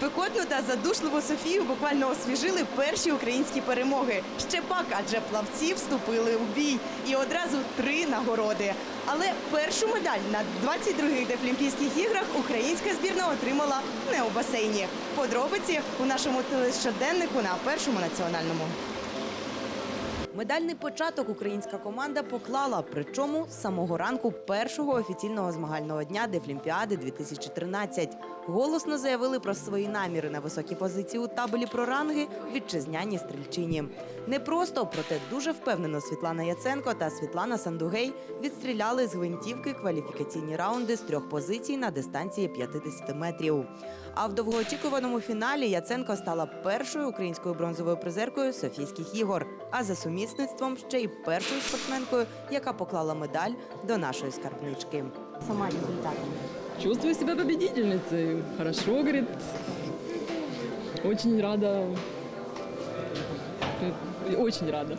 Спекотну та задушливу Софію буквально освіжили перші українські перемоги. Ще пак, адже плавці вступили у бій і одразу три нагороди. Але першу медаль на 22-х Дефлімпійських іграх українська збірна отримала не у басейні. Подробиці у нашому телещоденнику на першому національному. Медальний початок українська команда поклала, причому з самого ранку першого офіційного змагального дня Дефлімпіади 2013. Голосно заявили про свої наміри на високі позиції у табелі про ранги вітчизняні стрільчині. Не просто, проте дуже впевнено Світлана Яценко та Світлана Сандугей відстріляли з гвинтівки кваліфікаційні раунди з трьох позицій на дистанції 50 метрів. А в довгоочікуваному фіналі Яценко стала першою українською бронзовою призеркою Софійських ігор, а за сумісництвом ще й першою спортсменкою, яка поклала медаль до нашої скарбнички. Сама результатом. Чувствую себя победительницей. Хорошо, говорит. Очень рада. Э, Очень рада.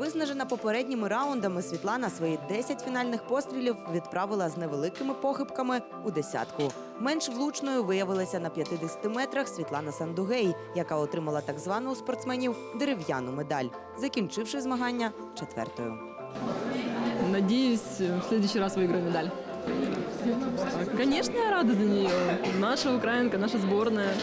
Виснажена попередніми раундами Світлана свої 10 фінальних пострілів відправила з невеликими похибками у десятку. Менш влучною виявилася на 50 метрах Світлана Сандугей, яка отримала так звану у спортсменів дерев'яну медаль, закінчивши змагання четвертою. Надеюсь, в следующий раз выиграю медаль. Конечно, я рада за нее. Наша украинка, наша сборная.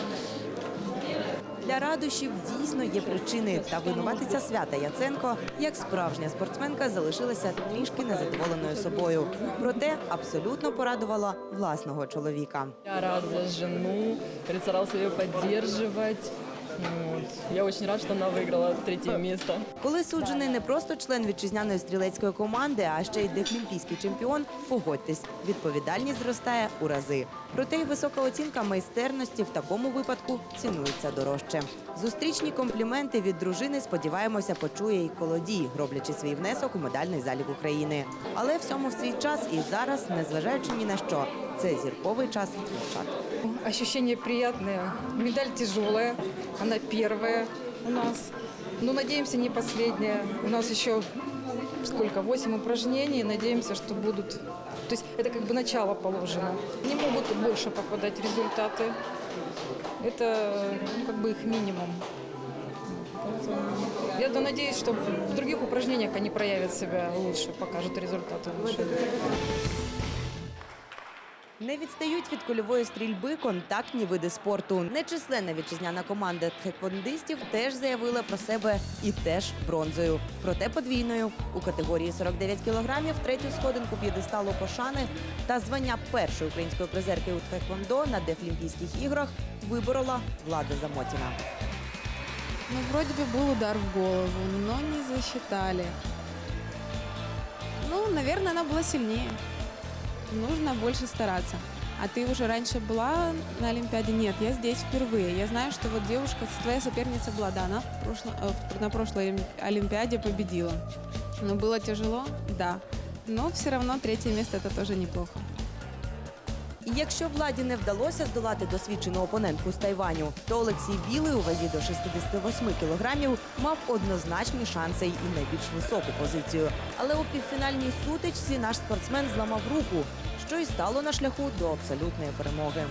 Для радощів дійсно є причини. Та винуватиця свята Яценко, як справжня спортсменка, залишилася трішки незадоволеною собою. Проте абсолютно порадувала власного чоловіка. Я рад за жену. Ее поддерживать. Вот. Я очень рад, что она выиграла третье место. Коли суджений не просто член вітчизняної стрілецької команди, а ще й дефлімпійський чемпіон, погодьтесь, відповідальність зростає у рази. Проте й висока оцінка майстерності в такому випадку цінується дорожче. Зустрічні компліменти від дружини, сподіваємося, почує і колодій, роблячи свій внесок у медальний залік України. Але всьому в свій час і зараз, незважаючи ні на що, це зірковий час дівчат. Ощущения приятные. Медаль тяжелая, она первая у нас. Но надеемся, не последняя. У нас еще сколько? Восемь упражнений. Надеемся, что будут... То есть это как бы начало положено. Не могут больше попадать результаты. Это ну, как бы их минимум. Я надеюсь, что в других упражнениях они проявят себя лучше, покажут результаты лучше. Не відстають від кульової стрільби контактні види спорту. Нечисленна вітчизняна команда тхеквондистів теж заявила про себе і теж бронзою. Проте подвійною у категорії 49 кілограмів третю сходинку п'єдесталу пошани та звання першої української призерки у тхеквондо на Дефлімпійських іграх виборола Влада Замотіна. Ну, вроде бы был удар в голову, но не засчитали. Ну, наверное, она была сильнее. Нужно больше стараться. А ты уже раньше была на Олимпиаде? Нет, я здесь впервые. Я знаю, что вот девушка, твоя соперница была, да, она в прошло- э, в- на прошлой Олимпиаде победила. Но было тяжело? Да. Но все равно третье место это тоже неплохо. І якщо владі не вдалося здолати досвідчену опонентку з Тайваню, то Олексій Білий у вазі до 68 кілограмів мав однозначні шанси і найбільш високу позицію. Але у півфінальній сутичці наш спортсмен зламав руку, що й стало на шляху до абсолютної перемоги.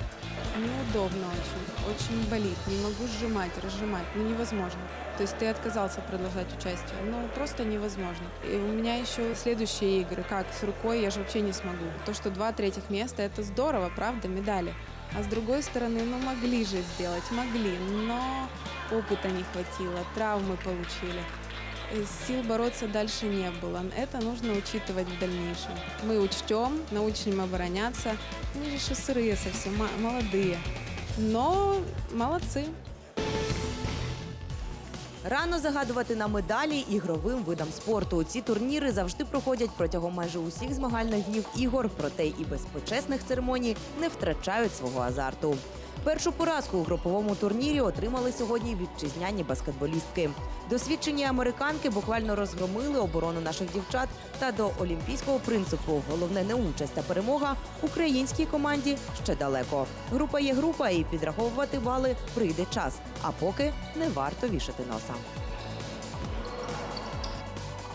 Неудобно очень. Очень болит. Не могу сжимать, разжимать. Ну, невозможно. То есть ты отказался продолжать участие. Ну, просто невозможно. И у меня еще следующие игры. Как с рукой я же вообще не смогу. То, что два третьих места, это здорово, правда, медали. А с другой стороны, ну, могли же сделать, могли. Но опыта не хватило, травмы получили. Э, Сил бороться дальше не было. Это нужно учитывать в дальнейшем. Мы учтем, научим обороняться. Они же еще сырые совсем, ма- молодые. Но молодцы. Рано загадувати на медалі ігровим видам спорту. Ці турніри завжди проходять протягом майже усіх змагальних днів ігор, проте і без почесних церемоній не втрачають свого азарту. Першу поразку у груповому турнірі отримали сьогодні вітчизняні баскетболістки. Досвідчені американки буквально розгромили оборону наших дівчат. Та до олімпійського принципу головне не участь, а перемога українській команді ще далеко. Група є група, і підраховувати бали прийде час. А поки не варто вішати носа.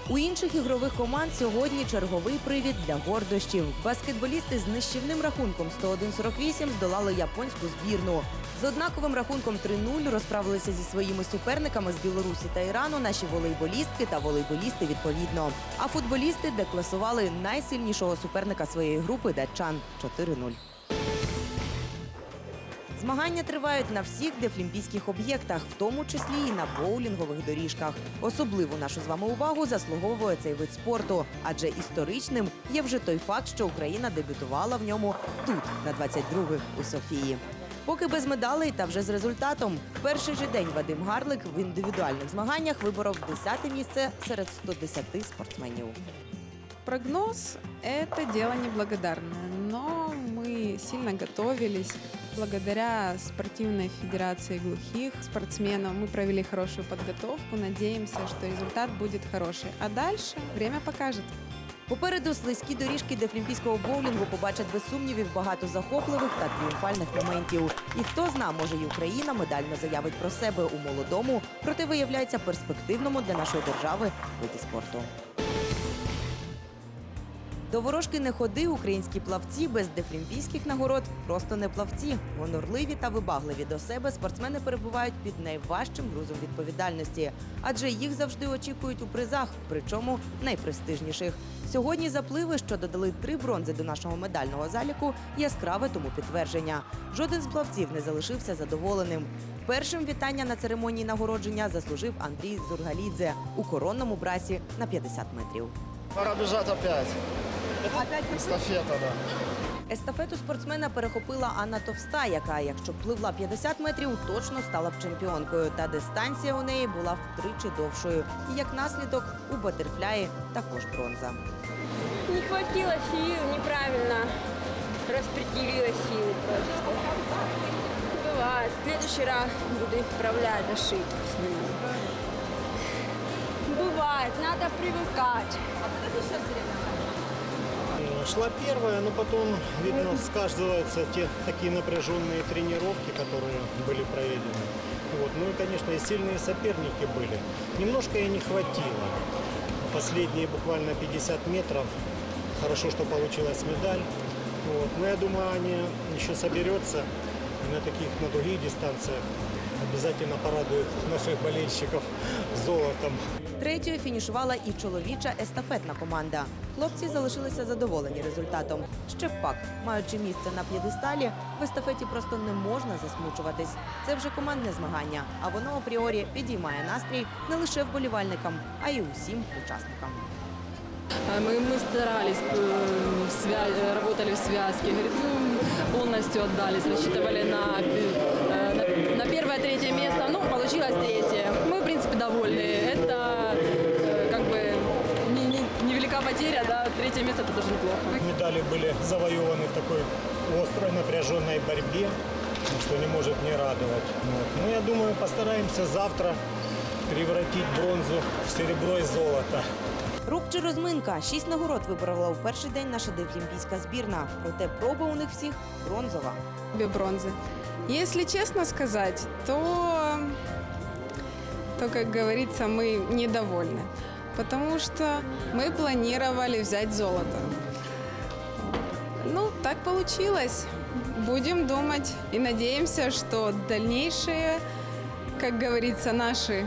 У інших ігрових команд сьогодні черговий привід для гордощів. Баскетболісти з нищівним рахунком 101-48 здолали японську збірну. З однаковим рахунком 3-0 розправилися зі своїми суперниками з Білорусі та Ірану наші волейболістки та волейболісти відповідно. А футболісти декласували найсильнішого суперника своєї групи датчан 4-0. Змагання тривають на всіх дефлімпійських об'єктах, в тому числі і на боулінгових доріжках. Особливу нашу з вами увагу заслуговує цей вид спорту, адже історичним є вже той факт, що Україна дебютувала в ньому тут, на 22-х у Софії. Поки без медалей та вже з результатом. В перший же день Вадим Гарлик в індивідуальних змаганнях виборов 10-те місце серед 110 спортсменів. Прогноз – это дело неблагодарное, но мы сильно готовились. Благодаря спортивной федерации глухих спортсменов мы провели хорошую подготовку. Надеемся, что результат будет хороший. А дальше время покажет. Попереду слизькі доріжки дефлімпійського боулінгу побачать без сумнівів багато захопливих та тріумфальних моментів. І хто зна, може і Україна медально заявить про себе у молодому, проте виявляється перспективному для нашої держави виді спорту. До ворожки не ходи українські плавці без дефлімпійських нагород просто не плавці. Гонорливі та вибагливі до себе спортсмени перебувають під найважчим грузом відповідальності, адже їх завжди очікують у призах, причому найпрестижніших. Сьогодні запливи, що додали три бронзи до нашого медального заліку, яскраве тому підтвердження. Жоден з плавців не залишився задоволеним. Першим вітання на церемонії нагородження заслужив Андрій Зургалідзе у коронному брасі на 50 метрів. Пора бежать опять. Эстафета, да. Естафету спортсмена перехопила Анна Товста, яка, якщо б пливла 50 метрів, точно стала б чемпіонкою. Та дистанція у неї була втричі довшою. І як наслідок у батерфляї також бронза. Не хватило сил, неправильно распределила силы просто. Бывает. В следующий раз буду исправлять ошибки с ними. Бывает, надо привыкать. Э, Шла первая, но потом, видно, сказываются те такие напряженные тренировки, которые были проведены. Вот. Ну и, конечно, и сильные соперники были. Немножко ей не хватило. Последние буквально 50 метров. Хорошо, что получилась медаль. Вот. Но я думаю, Аня еще соберется и на таких, на других дистанциях обязательно порадует наших болельщиков золотом. Третьою фінішувала і чоловіча естафетна команда. Хлопці залишилися задоволені результатом. Ще б пак, маючи місце на п'єдесталі, в естафеті просто не можна засмучуватись. Це вже командне змагання, а воно апріорі підіймає настрій не лише вболівальникам, а й усім учасникам. А Мы, мы старались, э, в свя- э, работали в связке, говорит, ну, полностью отдались, рассчитывали на, э, на, на первое, третье место, ну, получилось третье. Мы, в принципе, довольны. Это э, как бы не- не- невелика потеря, да, третье место это тоже неплохо. Медали были завоеваны в такой острой напряженной борьбе, ну, что не может не радовать. Вот. Ну, я думаю, постараемся завтра превратить бронзу в серебро и золото. Рук чи розминка. Шість нагород виборола у перший день наша дефлімпійська збірна. Проте проба у них всіх бронзова. Обе бронзы. Если честно сказать, то, то, как говорится, мы недовольны. Потому что мы планировали взять золото. Ну, так получилось. Будем думать и надеемся, что дальнейшие, как говорится, наши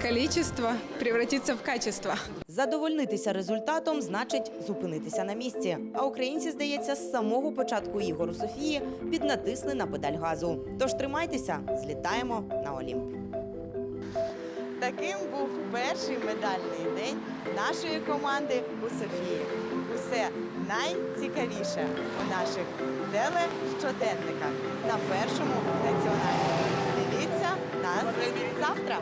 количество превратится в качество. Задовольнитися результатом значить зупинитися на місці. А українці, здається, з самого початку ігор у Софії піднатисли на педаль газу. Тож тримайтеся, злітаємо на Олімп. Таким був перший медальний день нашої команди у Софії. Усе найцікавіше у наших телещоденниках на першому національному. Дивіться нас завтра.